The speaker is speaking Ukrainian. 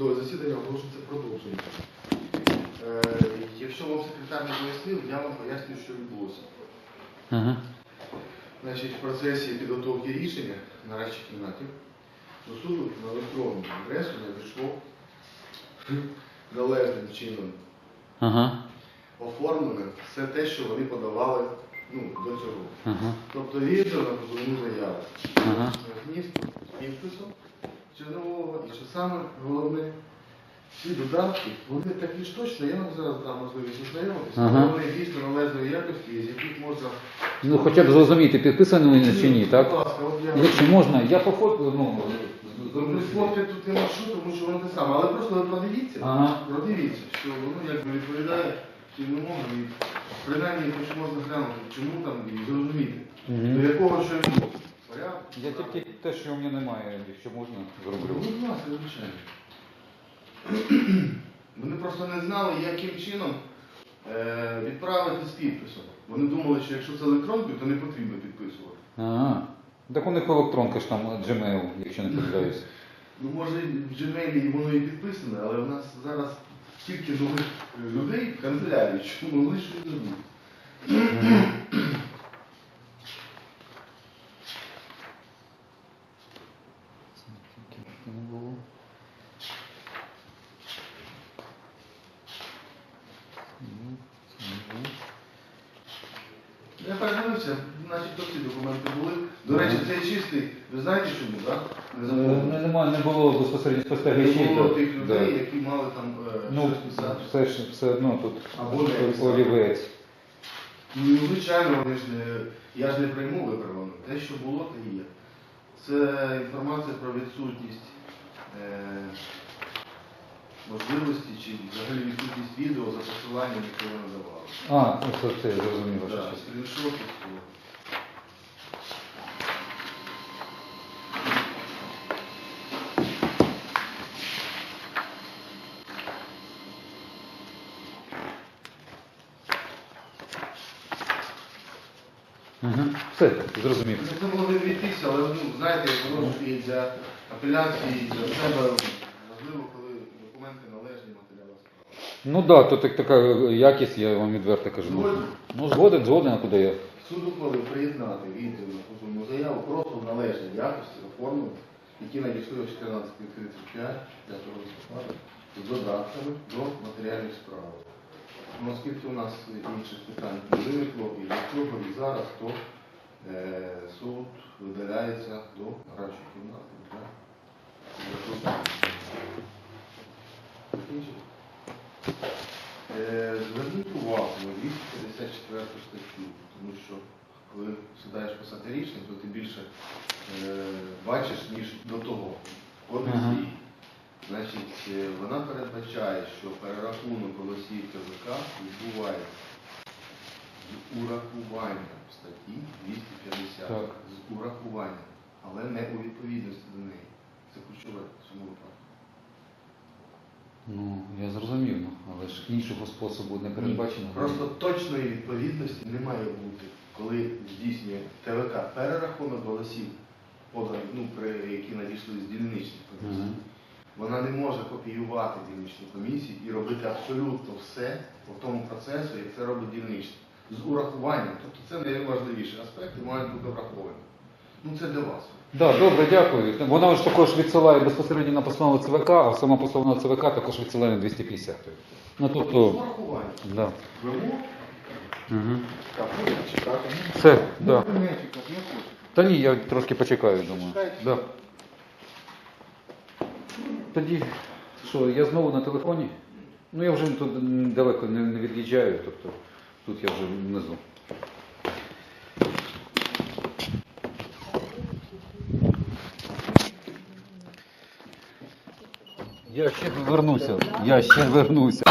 судове засідання оголошується продовження. Е, якщо вам секретар не пояснив, я вам поясню, що відбулося. Ага. Значить, в процесі підготовки рішення на радчій кімнаті до суду на електронну адресу надійшло належним чином Ага. оформлене все те, що вони подавали ну, до цього. Ага. Тобто відео на позовну заяву. Ага підписом чергового і що саме головне, ці додатки, вони такі ж точно, я вам зараз дам можливість ознайомитися, Ага. але вони дійсно належної якості, з яких можна. Ну, хоча б зрозуміти, підписано вони чи ні, Будь так? ласка, от я Якщо можна, я по фото, ну, зроблю. Ну, тут нема що, тому що воно те саме. Але просто ви подивіться, Ага. продивіться, що воно якби відповідає тим вимогам і принаймні хоч можна глянути, чому там і зрозуміти, Мгм. до якого що йшло. Порядок? Я тільки те, що у мене немає, якщо можна, Ну, зроблю. будь ласка, звичайно. Вони просто не знали, яким чином е, відправити з підписом. Вони думали, що якщо це електронкою, то не потрібно підписувати. Ага. Так у них електронка ж там Gmail, якщо не помиляюсь. Ну, може, в Gmail воно і підписане, але у нас зараз стільки нових людей в канцелярії, щось зробити. Не було. Ні, це не було. Я передивився, значить, то всі документи були. До речі, цей чистий, ви знаєте чому, так? Не Е. Не, нема, не було безпосередньо Не спостерігачів. було тих людей, Да. які мали там е, Ну, щось писати. все, ж- все одно тут Або не олівець. Ну, звичайно, вони ж не, я ж не прийму виправлено. Те, що було, те і є. Це інформація про відсутність можливості чи взагалі відсутність відео за посиланням, яке ви надавали. А, ну, це, це зрозуміло. Так, скріншоти Угу. Все, зрозумів. Це було не відтися, але ну, знаєте, воно ж і для апеляції, і для себе можливо, коли документи належні матеріали справи. Ну так, да, то так, така якість, я вам відверто кажу. Згоден? Ну, згоден, згоден, а куди я? Суд ухвалив приєднати відео на позовну заяву просто в належній якості оформлені, які надійшли о 14.35 5 листопада з додатками до матеріалів справи. Ну, оскільки у нас інших питань не виникло і і зараз, то е, суд видаляється до гарячої кімнати. для? Е, Зверніть увагу на 254 статтю, тому що коли сідаєш писати рішення, то ти більше е, бачиш, ніж до того. Ага. Значить, е, вона передбачає, що перерахунок голосів ТВК відбувається з урахуванням статті 250. Так. З урахуванням, але не у відповідності до неї. Це ключове в цьому випадку. Ну, я зрозумів, ну, але ж іншого способу не передбачено. Просто точної відповідності не має бути, коли здійснює ТВК перерахунок голосів, поданих, ну, при, які надійшли з дільничних комісій. Мгм. Вона не може копіювати дільничні комісії і робити абсолютно все по тому процесу, як це робить дільничний. З урахуванням. Тобто це найважливіші аспекти мають бути враховані. Ну це для вас. Да, добре, дякую. Вона ж також відсилає безпосередньо на постанову ЦВК, а сама постанова ЦВК також відсилає на 250. Ну, З тобто, урахуванням. да. Вимог, Угу. так, будете чекати. Все, Ну, да. ви не чекати, не хочете. Та ні, я трошки почекаю, думаю. Чекаєте? Да. Тоді, що, я знову на телефоні? Ну я вже тут далеко не, не від'їжджаю, тобто тут я вже внизу. Я ще вернуся. Я ще вернуся.